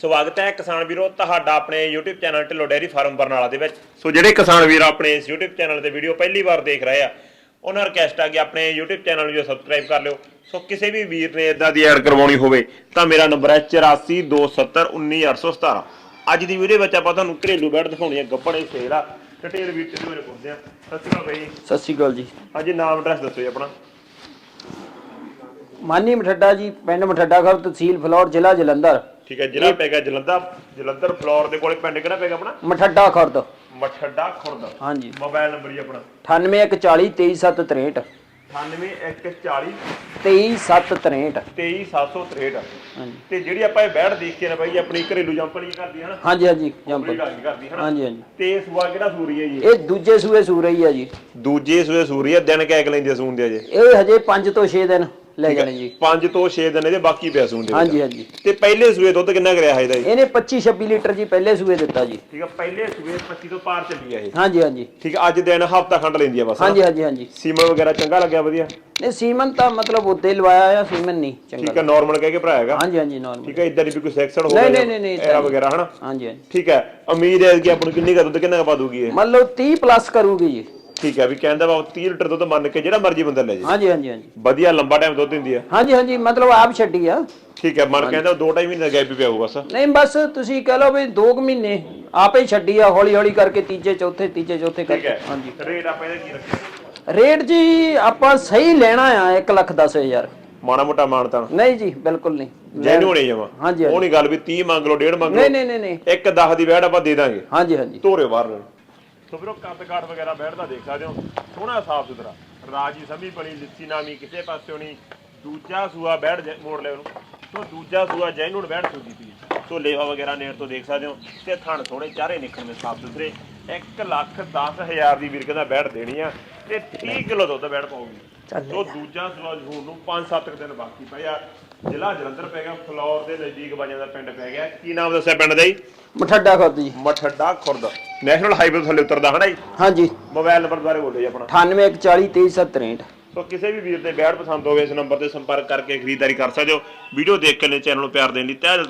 ਸਵਾਗਤ ਹੈ ਕਿਸਾਨ ਵੀਰੋ ਤੁਹਾਡਾ ਆਪਣੇ YouTube channel Dhillon dairy farm Barnala ਦੇ ਵਿੱਚ। ਸੋ ਜਿਹੜੇ ਕਿਸਾਨ ਵੀਰ ਆਪਣੇ ਇਸ YouTube ਚੈਨਲ ਤੇ ਵੀਡੀਓ ਪਹਿਲੀ ਵਾਰ ਦੇਖ ਰਹੇ ਆ ਉਹਨਾਂ ਰਿਕਵੈਸਟ ਆ ਕਿ ਆਪਣੇ YouTube ਚੈਨਲ ਨੂੰ ਸਬਸਕ੍ਰਾਈਬ ਕਰ ਲਿਓ। ਸੋ ਕਿਸੇ ਵੀ ਵੀਰ ਨੇ ਇਦਾਂ ਦੀ ਐਡ ਕਰਵਾਉਣੀ ਹੋਵੇ ਤਾਂ ਮੇਰਾ ਨੰਬਰ ਹੈ 8427191817 ਅੱਜ ਦੀ ਵੀਡੀਓ ਵਿੱਚ ਆਪਾਂ ਤੁਹਾਨੂੰ ਘਰੇਲੂ ਬੈਡ ਦਿਖਾਉਣੀ ਹੈ ਗੱਪੜੇ ਸੇਲ ਆ। ਡਿਟੇਲ ਵੀਰ ਤੇ ਮੇਰੇ ਪੁੱਛਦੇ ਆ। ਸਤਿ ਸ਼੍ਰੀ ਅਕਾਲ ਬਾਈ ਸਤਿ ਸ਼੍ਰੀ ਅਕਾਲ ਜੀ। ਹਾਂਜੀ ਨਾਮ ਐਡਰੈਸ ਦੱਸੋ ਜੀ ਆਪਣਾ। ਮਾਨੀ ਮਠੱਡਾ ਜੀ ਪਿੰਡ ਮਠੱਡਾ ਖਰ ਤਹਿਸੀਲ ਫਲੌਰ ਜ਼ਿਲ੍ਹਾ ਜਲੰਧਰ। ਠੀਕ ਹੈ ਜ਼ਿਲ੍ਹਾ ਪੈਗਾ ਜਲੰਧਰ ਜਲੰਧਰ ਫਲੋਰ ਦੇ ਕੋਲੇ ਪਿੰਡ ਕਿਹੜਾ ਪੈਗਾ ਆਪਣਾ? ਮਠੱਡਾ ਖੁਰਦ। ਮਠੱਡਾ ਖੁਰਦ। ਹਾਂਜੀ। ਮੋਬਾਈਲ ਨੰਬਰ ਜੀ ਆਪਣਾ। 9814 23763 98140 23763 23763 ਹਾਂਜੀ। ਤੇ ਜਿਹੜੀ ਆਪਾਂ ਇਹ ਬੈੜ ਦੇਖ ਕੇ ਨਾ ਬਾਈ ਆਪਣੀ ਘਰੇਲੂ ਜੰਪਲ ਹੀ ਕਰਦੀ ਹੈ ਨਾ ਹਾਂਜੀ ਹਾਂਜੀ ਜੰਪਲ ਕਰਦੀ ਹੈ ਨਾ ਹਾਂਜੀ ਹਾਂਜੀ। ਤੇ ਸੂਆ ਕਿਹੜਾ ਸੂਰੀ ਹੈ ਜੀ? ਇਹ ਦੂਜੇ ਸੂਏ ਸੂ ਰਹੀ ਆ ਜੀ। ਦੂਜੇ ਸੂਏ ਸੂਰੀ ਹੈ ਦਿਨ ਕੈਕ ਲੈਂਦੀ ਸੂਨ ਦੇ ਅਜੇ। ਇਹ ਹਜੇ 5 ਤੋਂ 6 ਦਿਨ। ਲੈ ਜਾਣੇ ਜੀ। 5 ਤੋਂ 6 ਦਿਨ ਇਹਦੇ ਬਾਕੀ ਪਿਆ ਦੇ ਵਿੱਚ। ਹਾਂਜੀ ਹਾਂਜੀ। ਤੇ ਪਹਿਲੇ ਸੂਏ ਦੁੱਧ ਕਿੰਨਾ ਕਰਿਆ ਹੈ ਇਹਦਾ ਜੀ? ਇਹਨੇ 25 26 ਲੀਟਰ ਜੀ ਪਹਿਲੇ ਸੂਏ ਦਿੱਤਾ ਜੀ। ਠੀਕ ਹੈ ਪਹਿਲੇ ਸੂਏ 25 ਤੋਂ ਪਾਰ ਚੱਲੀ ਹੈ ਇਹ। ਹਾਂਜੀ ਹਾਂਜੀ। ਠੀਕ ਹੈ ਅੱਜ ਦਿਨ ਹਫਤਾ ਖੰਡ ਲੈਂਦੀ ਹੈ ਬਸ ਹਾਂਜੀ ਹਾਂਜੀ ਹਾਂਜੀ। ਸੀਮਨ ਵਗੈਰਾ ਚੰਗਾ ਲੱਗਿਆ ਵਧੀਆ? ਇਹ ਸੀਮਨ ਤਾਂ ਮਤਲਬ ਉੱਤੇ ਲਵਾਇਆ ਆ ਸੀਮਨ ਨਹੀਂ ਚੰਗਾ ਠੀਕ ਹੈ ਨਾਰਮਲ ਕਹਿ ਕੇ ਭਰਾ ਹੈਗਾ। ਹਾਂਜੀ ਹਾਂਜੀ ਨਾਰਮਲ ਠੀਕ ਹੈ ਇਦਾਂ ਦੀ ਵੀ ਕੋਈ ਸੈਕਸ਼ਨ ਹੋ ਨਹੀਂ, ਨਹੀਂ, ਨਹੀਂ, ਐਰਾ ਵਗੈਰਾ ਹਨਾ? ਹਾਂਜੀ ਹਾਂਜੀ। ਠੀਕ ਹੈ ਉਮੀਦ ਹੈ ਕਿ ਆਪਾਂ ਨੂੰ ਕਿੰਨੀ ਕੁ ਦੁੱਧ ਕਿੰਨਾ ਕੁ ਪਾ ਦੂਗੀ ਇਹ? ਮੰਨ ਲਓ 30 ਪਲੱਸ ਕਰੂਗੀ ਜੀ। ਠੀਕ ਹੈ ਵੀ ਕਹਿੰਦਾ ਵਾ 30 ਲੀਟਰ ਦੁੱਧ ਮੰਨ ਕੇ ਜਿਹੜਾ ਮਰਜ਼ੀ ਬੰਦਾ ਲੈ ਜੇ ਹਾਂਜੀ ਹਾਂਜੀ ਹਾਂਜੀ। ਵਧੀਆ ਲੰਬਾ ਟਾਈਮ ਦੁੱਧ ਦਿੰਦੀ ਆ। ਹਾਂਜੀ ਹਾਂਜੀ ਮਤਲਬ ਆਪ ਛੱਡੀ ਆ। ਠੀਕ ਹੈ ਮਨ ਕਹਿੰਦਾ ਦੋ ਢਾਈ ਮਹੀਨੇ ਦਾ ਗੈਪ ਵੀ ਪਿਆ ਹੋਊ ਬਸ ਨਹੀਂ ਬਸ ਤੁਸੀਂ ਕਹਿ ਲਓ ਵੀ 2 ਮਹੀਨੇ ਆਪੇ ਹੀ ਛੱਡੀ ਆ ਹੌਲੀ ਹੌਲੀ ਕਰਕੇ ਤੀਜੇ ਚੌਥੇ ਤੀਜੇ ਚੌਥੇ ਠੀਕ ਕਰਕੇ। ਹੈ ਹਾਂਜੀ। ਰੇਟ ਆਪਾਂ ਇਹਦਾ ਕੀ ਰੱਖਿਆ? ਰੇਟ ਜੀ ਆਪਾਂ ਸਹੀ ਲੈਣਾ ਆ 1 ਲੱਖ 10 ਹਜ਼ਾਰ। ਮਾੜਾ ਮੋਟਾ ਮਾਨਤਾ ਨਹੀਂ ਜੀ ਬਿਲਕੁਲ ਨਹੀਂ। ਜੈਨੂਨ ਹੀ ਜਮਾ। ਹਾਂਜੀ, ਉਹ ਨਹੀਂ ਗੱਲ ਵੀ 30 ਮੰਗ ਲਓ ਡੇਢ ਮੰਗ ਨਹੀਂ ਲਓ। ਨਹੀਂ ਨਹੀਂ ਨਹੀਂ ਇੱਕ 10 ਦੀ ਵੈੜ ਆਪਾਂ ਦੇ ਦਾਂਗੇ। ਹਾਂਜੀ ਹਾਂਜੀ। ਤੋਰੇ ਬਾਹਰ। ਨੂੰ ਸੋ ਵੀਰੋ ਕੱਦ ਕਾਠ ਵਗੈਰਾ ਬੈਠਦਾ ਦੇਖ ਸਕਦੇ ਹੋ। ਸੋਹਣਾ ਸਾਫ਼ ਸੁਥਰਾ। ਰਾਜੀ ਸਮੀ ਬਣੀ ਲਿੱਸੀ ਨਾਮੀ ਕਿਸੇ ਪਾਸਿਓਂ ਨਹੀਂ। ਦੂਜਾ ਸੂਆ ਬੈਠ ਜੈ- ਮੋੜ ਲੈ ਉਹਨੂੰ। ਸੋ ਦੂਜਾ ਸੂਆ ਜੈਨੂਨ ਬੈਠ ਚੁੱਕੀ ਪਈ ਹੈ। ਸੋ ਲੇਵਾ ਵਗੈਰਾ ਨੇੜ ਤੋਂ ਦੇਖ ਸਕਦੇ ਹੋ। ਤੇ ਥਣ ਸੋਹਣੇ ਚਾਰੇ ਨਿਕਲਵੇਂ ਸਾਫ਼ ਸੁਥਰੇ। 1 ਲੱਖ 10 ਹਜ਼ਾਰ ਦੀ ਵੀਰ ਕਹਿੰਦਾ ਬੈਠ ਦੇਣੀ ਆ। ਤੇ 30 ਕਿਲੋ ਦੁੱਧ ਬੈਠ ਪਾਉਗੀ ਸੋ ਦੂਜਾ ਸੂਆ ਜਹੂਰ ਨੂੰ 5-7 ਦਿਨ ਬਾਕੀ ਪਏ ਆ। ਜ਼ਿਲ੍ਹਾ ਜਲੰਧਰ ਪੈ ਗਿਆ ਫਲੋਰ ਦੇ ਨਜ਼ਦੀਕ ਬਾਜਾਂ ਦਾ ਪਿੰਡ ਪੈ ਗਿਆ। ਕੀ ਨਾਮ ਦੱਸਿਆ ਪਿੰਡ ਦਾ ਜੀ? ਮਠੱਡਾ ਖੁਰਦ ਜੀ। ਮਠੱਡਾ ਖੁਰਦ। ਨੈਸ਼ਨਲ ਹਾਈਵੇ ਥੱਲੇ ਉਤਰਦਾ ਹਨਾ ਜੀ? ਹਾਂਜੀ। ਮੋਬਾਈਲ ਨੰਬਰ ਬਾਰੇ ਬੋਲੋ ਜੀ ਆਪਣਾ। 9814 23763 ਸੋ ਕਿਸੇ ਵੀ ਵੀਰ ਦੇ ਬੈਡ ਪਸੰਦ ਹੋਵੇ ਇਸ ਨੰਬਰ ਤੇ ਸੰਪਰਕ ਕਰਕੇ ਖਰੀਦਦਾਰੀ ਕਰ ਸਕਦੇ ਹੋ। ਵੀਡੀਓ ਦੇਖ ਕੇ ਨੇ ਚੈਨਲ ਨੂੰ ਪਿਆਰ ਦੇਣ ਲਈ ਤਹਿ ਦਿਲ